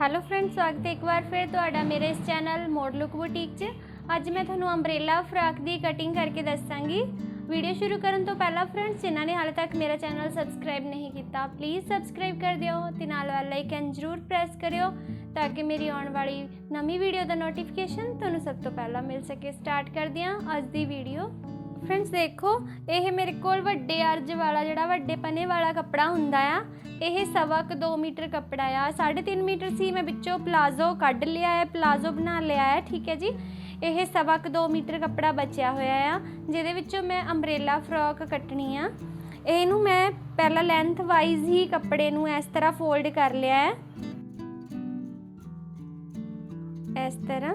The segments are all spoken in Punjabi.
ਹੈਲੋ ਫਰੈਂਡ ਸਵਾਗਤ ਹੈ ਇੱਕ ਵਾਰ ਫਿਰ ਤੁਹਾਡਾ ਮੇਰੇ ਇਸ ਚੈਨਲ ਮੋਡ ਲੁੱਕ ਬੁਟੀਕ 'ਚ। ਅੱਜ ਮੈਂ ਤੁਹਾਨੂੰ ਅੰਬ੍ਰੇਲਾ ਫਰਾਕ ਦੀ ਕਟਿੰਗ ਕਰਕੇ ਦੱਸਾਂਗੀ। ਵੀਡੀਓ ਸ਼ੁਰੂ ਕਰਨ ਤੋਂ ਪਹਿਲਾਂ ਫਰੈਂਡਸ ਜਿਨ੍ਹਾਂ ਨੇ ਹਾਲੇ ਤੱਕ ਮੇਰਾ ਚੈਨਲ ਸਬਸਕ੍ਰਾਈਬ ਨਹੀਂ ਕੀਤਾ ਪਲੀਜ਼ ਸਬਸਕ੍ਰਾਈਬ ਕਰ ਦਿਓ ਤੇ ਨਾਲ ਵਾਲਾ ਆਈਕਨ ਜ਼ਰੂਰ ਪ੍ਰੈਸ ਕਰਿਓ ਤਾਂ ਕਿ ਮੇਰੀ ਆਉਣ ਵਾਲੀ ਨਵੀਂ ਵੀਡੀਓ ਦਾ ਨੋਟੀਫਿਕੇਸ਼ਨ ਤੁਹਾਨੂੰ ਸਭ ਤੋਂ ਪਹਿਲਾਂ ਮਿਲ ਸਕੇ। ਸਟਾਰਟ ਕਰਦੇ ਹਾਂ ਅੱਜ ਦੀ ਵੀਡੀਓ ਫਰੈਂਡਸ ਦੇਖੋ, ਇਹ ਮੇਰੇ ਕੋਲ ਵੱਡੇ ਅਰਜ ਵਾਲਾ, ਜਿਹੜਾ ਵੱਡੇ ਪਨੇ ਵਾਲਾ ਕੱਪੜਾ ਹੁੰਦਾ ਆ, ਇਹ ਸਵਾ ਕੁ 2 ਮੀਟਰ ਕੱਪੜਾ ਆ। 3.5 ਮੀਟਰ ਸੀ, ਮੈਂ ਵਿੱਚੋਂ ਪਲਾਜ਼ੋ ਕੱਢ ਲਿਆ ਹੈ, ਪਲਾਜ਼ੋ ਬਣਾ ਲਿਆ ਹੈ, ਠੀਕ ਹੈ ਜੀ? ਇਹ ਸਵਾ ਕੁ 2 ਮੀਟਰ ਕੱਪੜਾ ਬਚਿਆ ਹੋਇਆ ਆ, ਜਿਹਦੇ ਵਿੱਚੋਂ ਮੈਂ ਅੰਬ੍ਰੇਲਾ ਫਰੋਕ ਕੱਟਣੀ ਆ। ਇਹਨੂੰ ਮੈਂ ਪਹਿਲਾਂ ਲੈਂਥ ਵਾਈਜ਼ ਹੀ ਕੱਪੜੇ ਨੂੰ ਇਸ ਤਰ੍ਹਾਂ ਫੋਲਡ ਕਰ ਲਿਆ ਹੈ। ਇਸ ਤਰ੍ਹਾਂ।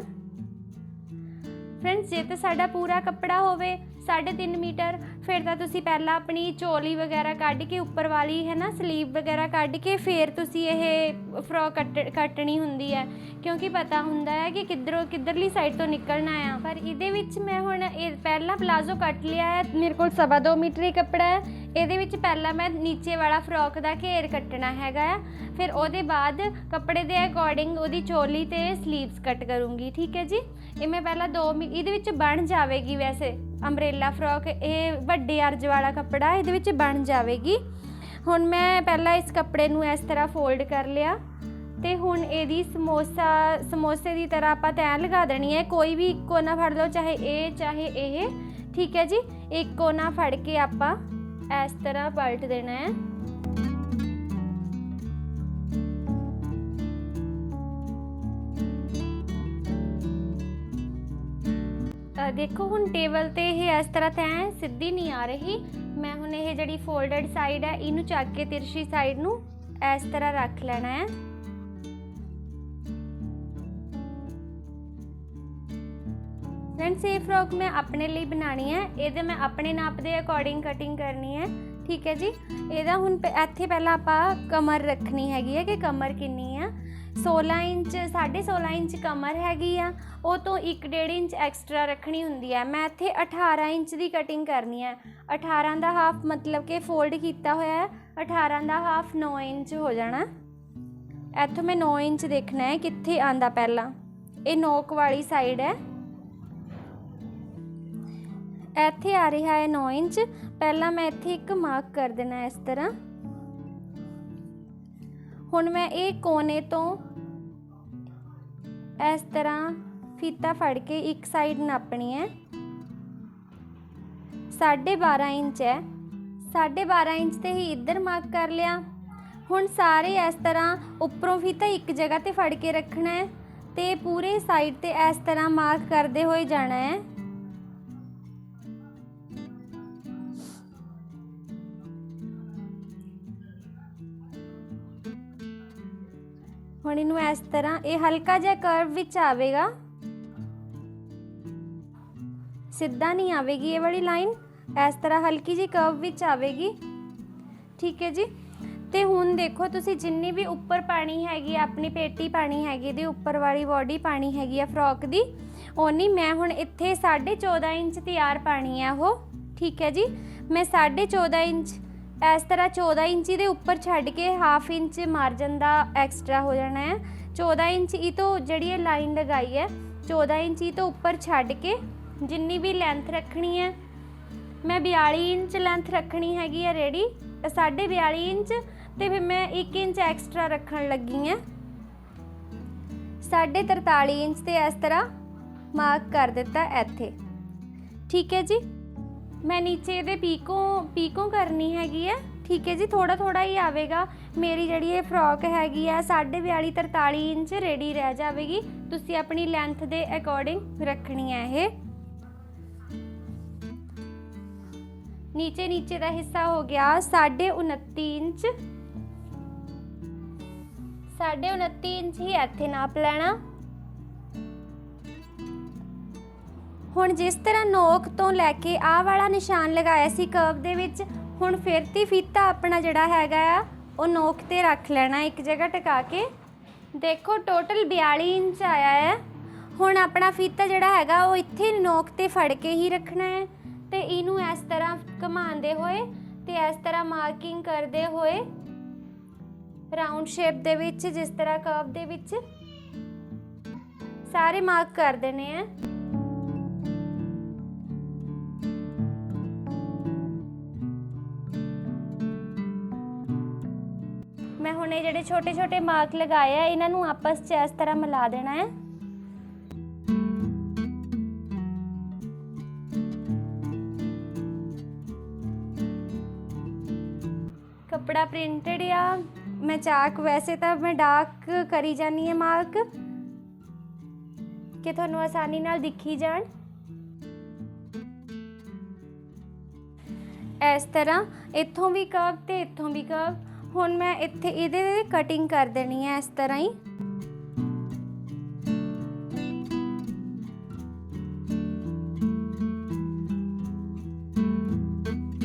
ਫਰੈਂਡਸ ਜੇ ਤਾਂ ਸਾਡਾ ਪੂਰਾ ਕੱਪੜਾ ਹੋਵੇ 3.5 ਮੀਟਰ। ਫਿਰ ਤਾਂ ਤੁਸੀਂ ਪਹਿਲਾਂ ਆਪਣੀ ਚੋਲੀ ਵਗੈਰਾ ਕੱਢ ਕੇ ਉੱਪਰ ਵਾਲੀ ਹੈ ਨਾ, ਸਲੀਵ ਵਗੈਰਾ ਕੱਢ ਕੇ ਫਿਰ ਤੁਸੀਂ ਇਹ ਫਰੋਕ ਕੱਟ, ਕੱਟਣੀ ਹੁੰਦੀ ਹੈ। ਕਿਉਂਕਿ ਪਤਾ ਹੁੰਦਾ ਹੈ ਕਿ ਕਿੱਧਰੋਂ, ਕਿੱਧਰਲੀ ਸਾਈਡ ਤੋਂ ਨਿਕਲਣਾ ਆ। ਪਰ ਇਹਦੇ ਵਿੱਚ ਮੈਂ ਹੁਣ ਇਹ ਪਹਿਲਾਂ ਪਲਾਜ਼ੋ ਕੱਟ ਲਿਆ ਹੈ। ਮੇਰੇ ਕੋਲ ਸਵਾ ਦੋ ਮੀਟਰ ਹੀ ਕੱਪੜਾ ਹੈ। ਇਹਦੇ ਵਿੱਚ ਪਹਿਲਾਂ ਮੈਂ ਨੀਚੇ ਵਾਲਾ ਫਰੋਕ ਦਾ ਘੇਰ ਕੱਟਣਾ ਹੈਗਾ ਆ। ਫਿਰ ਉਹਦੇ ਬਾਅਦ ਕੱਪੜੇ ਦੇ ਅਕੋਰਡਿੰਗ ਉਹਦੀ ਚੋਲੀ ਤੇ ਸਲੀਵਸ ਕੱਟ ਕਰੂੰਗੀ, ਠੀਕ ਹੈ ਜੀ? ਇਹ ਮੈਂ ਪਹਿਲਾਂ ਦੋ ਮੀ- ਇਹਦੇ ਵਿੱਚ ਬਣ ਜਾਵੇਗੀ ਵੈਸੇ। ਅੰਬ੍ਰੇਲਾ ਫਰੋਕ ਇਹ ਵੱਡੇ ਅਰਜ ਵਾਲਾ ਕੱਪੜਾ ਇਹਦੇ ਵਿੱਚ ਬਣ ਜਾਵੇਗੀ। ਹੁਣ ਮੈਂ ਪਹਿਲਾਂ ਇਸ ਕੱਪੜੇ ਨੂੰ ਇਸ ਤਰ੍ਹਾਂ ਫੋਲਡ ਕਰ ਲਿਆ ਤੇ ਹੁਣ ਇਹਦੀ ਸਮੋਸਾ, ਸਮੋਸੇ ਦੀ ਤਰ੍ਹਾਂ ਆਪਾਂ ਤੈਅ ਲਗਾ ਦੇਣੀ ਹੈ। ਕੋਈ ਵੀ ਇੱਕ ਕੋਨਾ ਫੜ ਲਓ, ਚਾਹੇ ਇਹ ਚਾਹੇ ਇਹ। ਠੀਕ ਹੈ ਜੀ? ਇੱਕ ਕੋਨਾ ਫੜ ਕੇ ਆਪਾਂ ਇਸ ਤਰ੍ਹਾਂ ਪਲਟ ਦੇਣਾ ਹੈ। ਦੇਖੋ, ਹੁਣ ਟੇਬਲ ਤੇ ਇਹ ਇਸ ਤਰ੍ਹਾਂ ਤੈਂ ਸਿੱਧੀ ਨਹੀਂ ਆ ਰਹੀ। ਮੈਂ ਹੁਣ ਇਹ ਜਿਹੜੀ ਫੋਲਡਡ ਸਾਈਡ ਹੈ ਇਹਨੂੰ ਚੱਕ ਕੇ ਤਿਰਛੀ ਸਾਈਡ ਨੂੰ ਇਸ ਤਰ੍ਹਾਂ ਰੱਖ ਲੈਣਾ ਹੈ। ਫਰੈਂਡਸ ਇਹ ਫਰੋਕ ਮੈਂ ਆਪਣੇ ਲਈ ਬਣਾਣੀ ਹੈ। ਇਹਦੇ ਮੈਂ ਆਪਣੇ ਨਾਪ ਦੇ ਅਕੋਰਡਿੰਗ ਕਟਿੰਗ ਕਰਨੀ ਹੈ। ਠੀਕ ਹੈ ਜੀ? ਇਹਦਾ ਹੁਣ ਇੱਥੇ ਪਹਿਲਾਂ ਆਪਾਂ ਕਮਰ ਰੱਖਣੀ ਹੈਗੀ ਹੈ ਕਿ ਕਮਰ ਕਿੰਨੀ 16 ਇੰਚ 16.5 ਇੰਚ ਕਮਰ ਹੈਗੀ ਆ, ਉਹ ਤੋਂ 1.5 ਇੰਚ ਐਕਸਟਰਾ ਰੱਖਣੀ ਹੁੰਦੀ ਹੈ ਮੈਂ ਇੱਥੇ 18 ਇੰਚ ਦੀ ਕਟਿੰਗ ਕਰਨੀ ਹੈ 18 ਦਾ ਹਾਫ ਮਤਲਬ ਕਿ ਫੋਲਡ ਕੀਤਾ ਹੋਇਆ ਹੈ। 18 ਦਾ ਹਾਫ 9 ਇੰਚ ਹੋ ਜਾਣਾ। ਇੱਥੋਂ ਮੈਂ 9 ਇੰਚ ਦੇਖਣਾ ਹੈ, ਕਿੱਥੇ ਆਂਦਾ ਪਹਿਲਾਂ। ਇਹ ਨੋਕ ਵਾਲੀ ਸਾਈਡ ਹੈ। ਇੱਥੇ ਆ ਰਿਹਾ ਹੈ 9 ਇੰਚ। ਪਹਿਲਾਂ ਮੈਂ ਇੱਥੇ ਇੱਕ ਮਾਰਕ ਕਰ ਦੇਣਾ ਇਸ ਤਰ੍ਹਾਂ। ਹੁਣ ਮੈਂ ਇਹ ਕੋਨੇ ਤੋਂ ਇਸ ਤਰ੍ਹਾਂ ਫੀਤਾ ਫੜ ਕੇ ਇੱਕ ਸਾਈਡ ਨਾਪਣੀ ਹੈ। 12.5 ਇੰਚ ਹੈ। 12.5 ਇੰਚ ਤੇ ਹੀ ਇੱਧਰ ਮਾਰਕ ਕਰ ਲਿਆ। ਹੁਣ ਸਾਰੇ ਇਸ ਤਰ੍ਹਾਂ ਉੱਪਰੋਂ ਫੀਤਾ ਇੱਕ ਜਗ੍ਹਾ ਤੇ ਫੜ ਕੇ ਰੱਖਣਾ ਹੈ ਤੇ ਪੂਰੇ ਸਾਈਡ ਤੇ ਇਸ ਤਰ੍ਹਾਂ ਮਾਰਕ ਕਰਦੇ ਹੋਏ ਜਾਣਾ ਹੈ। ਹੁਣ ਇਹਨੂੰ ਇਸ ਤਰ੍ਹਾਂ ਇਹ ਹਲਕਾ ਜਿਹਾ ਕਰਵ ਵਿੱਚ ਆਵੇਗਾ। ਸਿੱਧਾ ਨਹੀਂ ਆਵੇਗੀ ਇਹ ਵਾਲੀ ਲਾਈਨ ਇਸ ਤਰ੍ਹਾਂ ਹਲਕੀ ਜਿਹੀ ਕਰਵ ਵਿੱਚ ਆਵੇਗੀ। ਠੀਕ ਹੈ ਜੀ? ਤੇ ਹੁਣ ਦੇਖੋ ਤੁਸੀਂ ਜਿੰਨੀ ਵੀ ਉੱਪਰ ਪਾਣੀ ਹੈਗੀ ਆ, ਆਪਣੀ ਪੇਟੀ ਪਾਣੀ ਹੈਗੀ ਇਹਦੇ ਉੱਪਰ ਵਾਲੀ ਬਾਡੀ ਪਾਣੀ ਹੈਗੀ ਆ ਫਰੋਕ ਦੀ ਓਨੀ ਮੈਂ ਹੁਣ ਇੱਥੇ 14.5 ਇੰਚ ਤਿਆਰ ਪਾਣੀ ਹੈ ਉਹ। ਠੀਕ ਹੈ ਜੀ? ਮੈਂ 14.5 ਇੰਚ ਇਸ ਤਰ੍ਹਾਂ 14 ਇੰਚੀ ਦੇ ਉੱਪਰ ਛੱਡ ਕੇ ਹਾਫ ਇੰਚ ਮਾਰਜਨ ਦਾ ਐਕਸਟਰਾ ਹੋ ਜਾਣਾ ਹੈ। 14 ਇੰਚ ਇਹ ਤੋਂ ਜਿਹੜੀ ਇਹ ਲਾਈਨ ਲਗਾਈ ਹੈ 14 ਇਹ ਤੋਂ ਉੱਪਰ ਛੱਡ ਕੇ ਜਿੰਨੀ ਵੀ ਲੈਂਥ ਰੱਖਣੀ ਹੈ, ਮੈਂ 42 ਇੰਚ ਲੈਂਥ ਰੱਖਣੀ ਹੈਗੀ ਹੈ ਰੈਡੀ 42 ਇੰਚ ਤੇ ਫਿਰ ਮੈਂ 1 ਇੰਚ ਐਕਸਟਰਾ ਰੱਖਣ ਲੱਗੀ ਹਾਂ। 43 ਇੰਚ ਤੇ ਇਸ ਤਰ੍ਹਾਂ ਮਾਰਕ ਕਰ ਦਿੱਤਾ ਇੱਥੇ। ਠੀਕ ਹੈ ਜੀ? ਮੈਂ ਨੀਚੇ ਇਹਦੇ ਪੀਕੋਂ ਪੀਕੋਂ ਕਰਨੀ ਹੈਗੀ ਹੈ ਠੀਕ ਹੈ ਜੀ ਥੋੜਾ ਥੋੜਾ ਹੀ ਆਵੇਗਾ। ਮੇਰੀ ਜਿਹੜੀ ਇਹ ਫਰੋਕ ਹੈਗੀ ਆ 42 43 ਇੰਚ ਰੈਡੀ ਰਹਿ ਜਾਵੇਗੀ। ਤੁਸੀਂ ਆਪਣੀ ਲੈਂਥ ਦੇ ਅਕੋਰਡਿੰਗ ਰੱਖਣੀ ਹੈ ਇਹ। ਨੀਚੇ ਨੀਚੇ ਦਾ ਹਿੱਸਾ ਹੋ ਗਿਆ 29.5 ਇੰਚ। 29.5 ਇੰਚ ਹੀ ਇੱਥੇ ਨਾਪ ਲੈਣਾ। ਹੁਣ ਜਿਸ ਤਰ੍ਹਾਂ ਨੋਕ ਤੋਂ ਲੈ ਕੇ ਆਹ ਵਾਲਾ ਨਿਸ਼ਾਨ ਲਗਾਇਆ ਸੀ ਕਰਵ ਦੇ ਵਿੱਚ, ਹੁਣ ਫਿਰ ਤੀ ਫੀਤਾ ਆਪਣਾ ਜਿਹੜਾ ਹੈਗਾ ਆ, ਉਹ ਨੋਕ ਤੇ ਰੱਖ ਲੈਣਾ ਇੱਕ ਜਗ੍ਹਾ ਟਿਕਾ ਕੇ। ਦੇਖੋ ਟੋਟਲ 42 ਇੰਚ ਆਇਆ ਹੈ ਹੁਣ ਆਪਣਾ ਫੀਤਾ ਜਿਹੜਾ ਹੈਗਾ, ਉਹ ਇੱਥੇ ਨੋਕ ਤੇ ਫੜ ਕੇ ਹੀ ਰੱਖਣਾ ਹੈ। ਤੇ ਇਹਨੂੰ ਇਸ ਤਰ੍ਹਾਂ ਘੁਮਾਉਂਦੇ ਹੋਏ ਤੇ ਇਸ ਤਰ੍ਹਾਂ ਮਾਰਕਿੰਗ ਕਰਦੇ ਹੋਏ ਰਾਉਂਡ ਸ਼ੇਪ ਦੇ ਵਿੱਚ ਜਿਸ ਤਰ੍ਹਾਂ ਕਰਵ ਦੇ ਵਿੱਚ, ਸਾਰੇ ਮਾਰਕ ਕਰ ਦੇਣੇ ਆ। ਮੈਂ ਹੁਣ ਇਹ ਜਿਹੜੇ ਛੋਟੇ ਛੋਟੇ ਮਾਰਕ ਲਗਾਏ ਆ, ਇਹਨਾਂ ਨੂੰ ਆਪਸ 'ਚ ਇਸ ਤਰ੍ਹਾਂ ਮਿਲਾ ਦੇਣਾ ਹੈ। ਕੱਪੜਾ ਪ੍ਰਿੰਟਡ ਆ। ਮੈਂ ਚਾਕ, ਵੈਸੇ ਤਾਂ ਮੈਂ ਡਾਰਕ ਕਰੀ ਜਾਨੀ ਹੈ ਮਾਰਕ। ਕਿ ਤੁਹਾਨੂੰ ਆਸਾਨੀ ਨਾਲ ਦਿਖੀ ਜਾਣ। ਇਸ ਤਰ੍ਹਾਂ, ਇੱਥੋਂ ਵੀ ਕਰਵ ਤੇ ਇੱਥੋਂ ਵੀ ਕਰਵ। ਹੁਣ ਮੈਂ ਇੱਥੇ ਇਹਦੇ ਕਟਿੰਗ ਕਰ ਦੇਣੀ ਹੈ ਇਸ ਤਰ੍ਹਾਂ ਹੀ।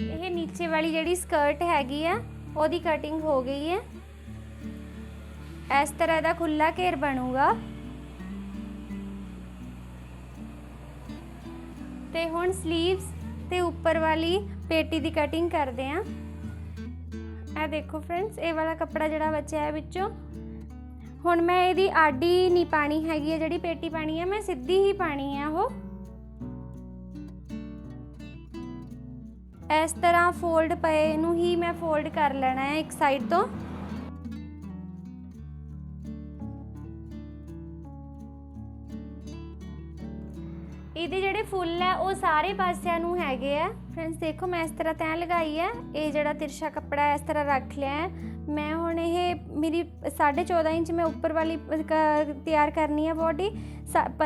ਇਹ ਨੀਚੇ ਵਾਲੀ ਜਿਹੜੀ ਸਕਰਟ ਹੈਗੀ ਆ, ਉਹਦੀ ਕਟਿੰਗ ਹੋ ਗਈ ਹੈ ਇਸ ਤਰ੍ਹਾਂ ਦਾ ਖੁੱਲਾ ਘੇਰ ਬਣੂਗਾ। ਤੇ ਹੁਣ ਸਲੀਵਸ ਤੇ ਉੱਪਰ ਵਾਲੀ ਪੇਟੀ ਦੀ ਕਟਿੰਗ ਕਰਦੇ ਆਂ। ਇਹ ਦੇਖੋ ਫਰੈਂਡਸ ਇਹ ਵਾਲਾ ਕੱਪੜਾ ਜਿਹੜਾ ਬਚਿਆ ਹੈ ਵਿੱਚੋਂ। ਹੁਣ ਮੈਂ ਇਹਦੀ ਆਡੀ ਨਹੀਂ ਪਾਣੀ ਹੈਗੀ ਹੈ, ਜਿਹੜੀ ਪੇਟੀ ਪਾਣੀ ਹੈ, ਮੈਂ ਸਿੱਧੀ ਹੀ ਪਾਣੀ ਹੈ ਉਹ। ਇਸ ਤਰ੍ਹਾਂ ਫੋਲਡ ਪਏ ਨੂੰ ਹੀ ਮੈਂ ਫੋਲਡ ਕਰ ਲੈਣਾ ਹੈ ਇੱਕ ਸਾਈਡ ਤੋਂ। ਇਹਦੇ ਜਿਹੜੇ ਫੁੱਲ ਹੈ ਉਹ ਸਾਰੇ ਪਾਸਿਆਂ ਨੂੰ ਹੈਗੇ ਆ। ਫਰੈਂਡਸ ਦੇਖੋ, ਮੈਂ ਇਸ ਤਰ੍ਹਾਂ ਤੈਅ ਲਗਾਈ ਹੈ ਇਹ ਜਿਹੜਾ ਤਿਰਸ਼ਾ ਕੱਪੜਾ ਇਸ ਤਰ੍ਹਾਂ ਰੱਖ ਲਿਆ ਹੈ ਮੈਂ ਹੁਣ ਇਹ ਮੇਰੀ 14.5 ਇੰਚ ਮੈਂ ਉੱਪਰ ਵਾਲੀ ਕ- ਤਿਆਰ ਕਰਨੀ ਹੈ ਬਾਡੀ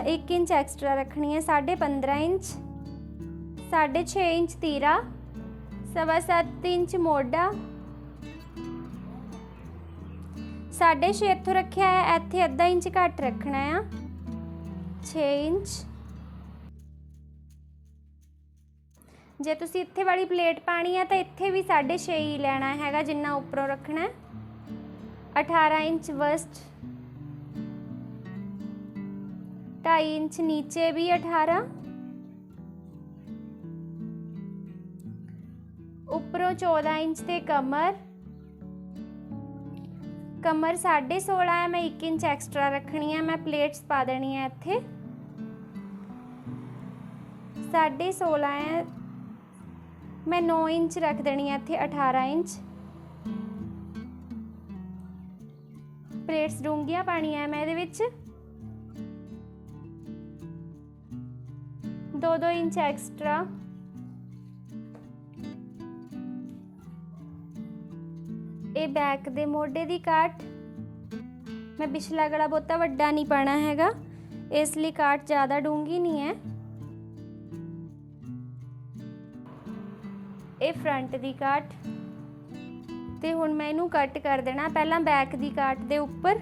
1 ਇੰਚ ਐਕਸਟਰਾ ਰੱਖਣੀ ਹੈ 15.5 ਇੰਚ 6.5 ਇੰਚ ਤੀਰਾ, ਸਵਾ ਸੱਤ ਇੰਚ ਮੋਢਾ। ਸਾਢੇ ਛੇ ਇੱਥੋਂ ਰੱਖਿਆ ਹੈ ਇੱਥੇ ਅੱਧਾ ਇੰਚ ਘੱਟ ਰੱਖਣਾ ਆ। 6 ਇੰਚ। ਜੇ ਤੁਸੀਂ ਇੱਥੇ ਵਾਲੀ ਪਲੇਟ ਪਾਣੀ ਹੈ ਤਾਂ ਇੱਥੇ ਵੀ 6.5 ਹੀ ਲੈਣਾ ਹੈਗਾ ਜਿੰਨਾ ਉੱਪਰੋਂ ਰੱਖਣਾ। ਹੈ 18 ਇੰਚ ਵਸਟ 2.5 ਇੰਚ ਨੀਚੇ ਵੀ 18 ਉੱਪਰੋਂ 14 ਇੰਚ ਤੇ ਕਮਰ। ਕਮਰ 16.5 ਹੈ ਮੈਂ 1 ਇੰਚ ਐਕਸਟਰਾ ਰੱਖਣੀ ਹੈ ਮੈਂ ਪਲੇਟਸ ਪਾ ਦੇਣੀ ਹੈ ਇੱਥੇ 16.5 ਹੈ ਮੈਂ 9 ਇੰਚ ਰੱਖ ਦੇਣੀ ਹੈ ਇੱਥੇ 18 ਇੰਚ। ਪਲੇਟਸ ਡੂੰਗੀਆਂ ਪਾਣੀ ਮੈਂ ਇਹਦੇ ਵਿੱਚ। 2-2 ਇੰਚ ਐਕਸਟਰਾ। ਇਹ ਬੈਕ ਦੇ ਮੋਢੇ ਦੀ ਕਾਟ ਮੈਂ ਪਿਛਲਾ ਗਲਾ ਬਹੁਤਾ ਵੱਡਾ ਨਹੀਂ ਪਾਣਾ ਹੈਗਾ, ਇਸ ਲਈ ਕਾਟ ਜ਼ਿਆਦਾ ਡੂੰਗੀ ਨਹੀਂ ਹੈ ਇਹ ਫਰੰਟ ਦੀ ਕਾਟ ਤੇ ਹੁਣ ਮੈਂ ਇਹਨੂੰ ਕੱਟ ਕਰ ਦੇਣਾ। ਪਹਿਲਾਂ ਬੈਕ ਦੀ ਕਾਟ ਦੇ ਉੱਪਰ।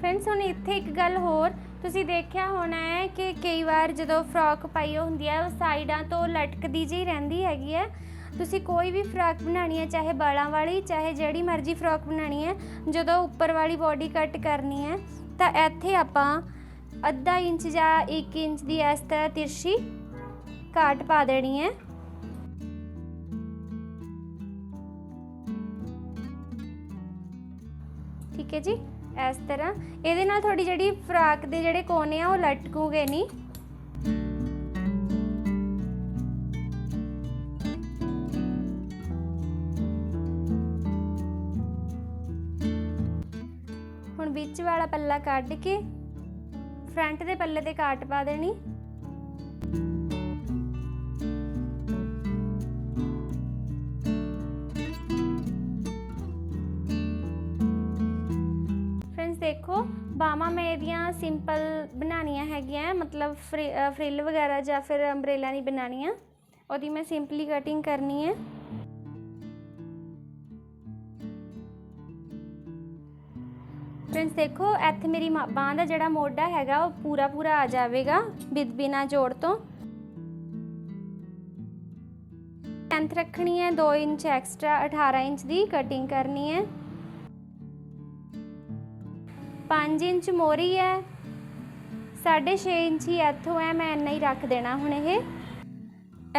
ਫਰੈਂਡਸ ਹੁਣ ਇੱਥੇ ਇੱਕ ਗੱਲ ਹੋਰ। ਤੁਸੀਂ ਦੇਖਿਆ ਹੋਣਾ ਹੈ ਕਿ ਕਈ ਵਾਰ ਜਦੋਂ ਫਰੋਕ ਪਾਈ ਹੁੰਦੀ ਹੈ, ਉਹ ਸਾਈਡਾਂ ਤੋਂ ਲਟਕਦੀ ਜਿਹੀ ਰਹਿੰਦੀ ਹੈਗੀ ਹੈ। ਤੁਸੀਂ ਕੋਈ ਵੀ ਫਰਾਕ ਬਣਾਣੀ ਹੈ, ਚਾਹੇ ਬਾਲਾਂ ਵਾਲੀ, ਚਾਹੇ ਜਿਹੜੀ ਮਰਜ਼ੀ ਫਰਾਕ ਬਣਾਣੀ ਹੈ, ਜਦੋਂ ਉੱਪਰ ਵਾਲੀ ਬਾਡੀ ਕੱਟ ਕਰਨੀ ਹੈ, ਤਾਂ ਇੱਥੇ ਆਪਾਂ ਅੱਧਾ ਇੰਚ ਜਾਂ 1 ਇੰਚ ਦੀ ਇਸ ਤਰ੍ਹਾਂ ਤਿਰਸ਼ੀ ਕਾਟ ਪਾ ਦੇਣੀ ਹੈ। ਠੀਕ ਹੈ ਜੀ? ਇਸ ਤਰ੍ਹਾਂ। ਇਹਦੇ ਨਾਲ ਤੁਹਾਡੀ ਜਿਹੜੀ ਫਰਾਕ ਦੇ ਜਿਹੜੇ ਕੋਨੇ ਆ, ਉਹ ਲਟਕੂਗੇ ਨਹੀਂ। ਵਿੱਚ ਵਾਲਾ ਪੱਲਾ ਕੱਢ ਕੇ ਫਰੰਟ ਦੇ ਪੱਲੇ ਤੇ ਕਾਟ ਪਾ ਦੇਣੀ। ਫਰੈਂਡਸ ਦੇਖੋ ਬਾਹਾਂ ਮੈਂ ਇਹਦੀਆਂ ਸਿੰਪਲ ਬਣਾਉਣੀਆਂ ਹੈਗੀਆਂ, ਮਤਲਬ ਫ੍ਰਿਲ ਵਗੈਰਾ ਜਾਂ ਫਿਰ ਅੰਬ੍ਰੇਲਾ ਨਹੀਂ ਬਣਾਉਣੀਆਂ। ਉਹਦੀ ਮੈਂ ਸਿੰਪਲੀ ਕਟਿੰਗ ਕਰਨੀ ਹੈ। ਫਰੈਂਡਸ ਦੇਖੋ, ਇੱਥੇ ਮੇਰੀ ਬਾਹ ਦਾ ਜਿਹੜਾ ਮੋਢਾ ਹੈਗਾ, ਉਹ ਪੂਰਾ ਪੂਰਾ ਆ ਜਾਵੇਗਾ, ਬਿਦ, ਬਿਨਾ ਜੋੜ ਤੋਂ। ਲੈਂਥ ਰੱਖਣੀ ਹੈ 2 ਇੰਚ ਐਕਸਟਰਾ 18 ਇੰਚ ਦੀ ਕਟਿੰਗ ਕਰਨੀ ਹੈ। 5 ਇੰਚ ਮੋਰੀ ਹੈ 6.5 ਇੰਚ ਹੀ ਇੱਥੋਂ ਹੈ, ਮੈਂ ਇੰਨਾ ਹੀ ਰੱਖ ਦੇਣਾ ਹੁਣ ਇਹ।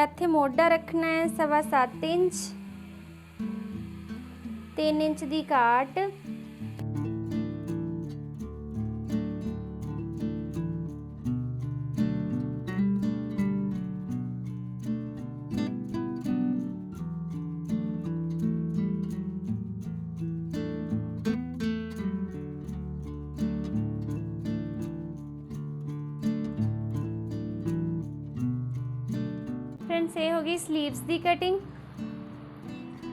ਇੱਥੇ ਮੋਢਾ ਰੱਖਣਾ ਹੈ, ਸਵਾ ਸੱਤ ਇੰਚ। 3 ਇੰਚ ਦੀ ਕਾਟ ਫਰੈਂਡਸ ਇਹ ਹੋ ਗਈ 슬ੀਵਸ ਦੀ ਕਟਿੰਗ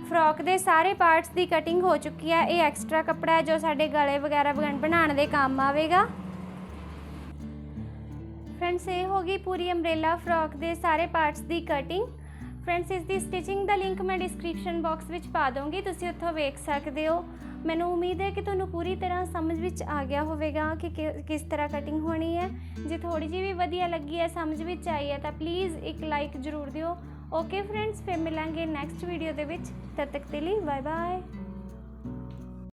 ਫਰੋਕ ਦੇ ਸਾਰੇ ਪਾਰਟਸ ਦੀ ਕਟਿੰਗ ਹੋ ਚੁੱਕੀ ਹੈ ਇਹ ਐਕਸਟਰਾ ਕੱਪੜਾ ਹੈ ਜੋ ਸਾਡੇ ਗਲੇ ਵਗੈਰਾ ਬਣਾਉਣ ਦੇ ਕੰਮ ਆਵੇਗਾ। ਫਰੈਂਡਸ ਇਹ ਹੋ ਗਈ ਪੂਰੀ ਅੰਬ੍ਰੇਲਾ ਫਰੋਕ ਦੇ ਸਾਰੇ ਪਾਰਟਸ ਦੀ ਕਟਿੰਗ ਫਰੈਂਡਸ ਇਸ ਦੀ ਸਟਿਚਿੰਗ ਦਾ ਲਿੰਕ ਮੈਂ ਡਿਸਕ੍ਰਿਪਸ਼ਨ ਬਾਕਸ ਵਿੱਚ ਪਾ ਦਵਾਂਗੀ ਤੁਸੀਂ ਉੱਥੋਂ ਵੇਖ ਸਕਦੇ ਹੋ। ਮੈਨੂੰ ਉਮੀਦ ਹੈ ਕਿ ਤੁਹਾਨੂੰ ਪੂਰੀ ਤਰ੍ਹਾਂ ਸਮਝ ਵਿੱਚ ਆ ਗਿਆ ਹੋਵੇਗਾ ਕਿ ਕਿ- ਕਿਸ ਤਰ੍ਹਾਂ ਕਟਿੰਗ ਹੋਣੀ ਹੈ। ਜੇ ਥੋੜੀ ਜਿਹੀ ਵੀ ਵਧੀਆ ਲੱਗੀ ਹੈ, ਸਮਝ ਵਿੱਚ ਆਈ ਹੈ, ਤਾਂ ਪਲੀਜ਼ ਇੱਕ ਲਾਈਕ ਜ਼ਰੂਰ ਦਿਓ। ਓਕੇ ਫਰੈਂਡਸ ਫਿਰ ਮਿਲਾਂਗੇ ਨੈਕਸਟ ਵੀਡੀਓ ਦੇ ਵਿੱਚ। ਤਦ ਤੱਕ ਦੇ ਲਈ ਬਾਏ ਬਾਏ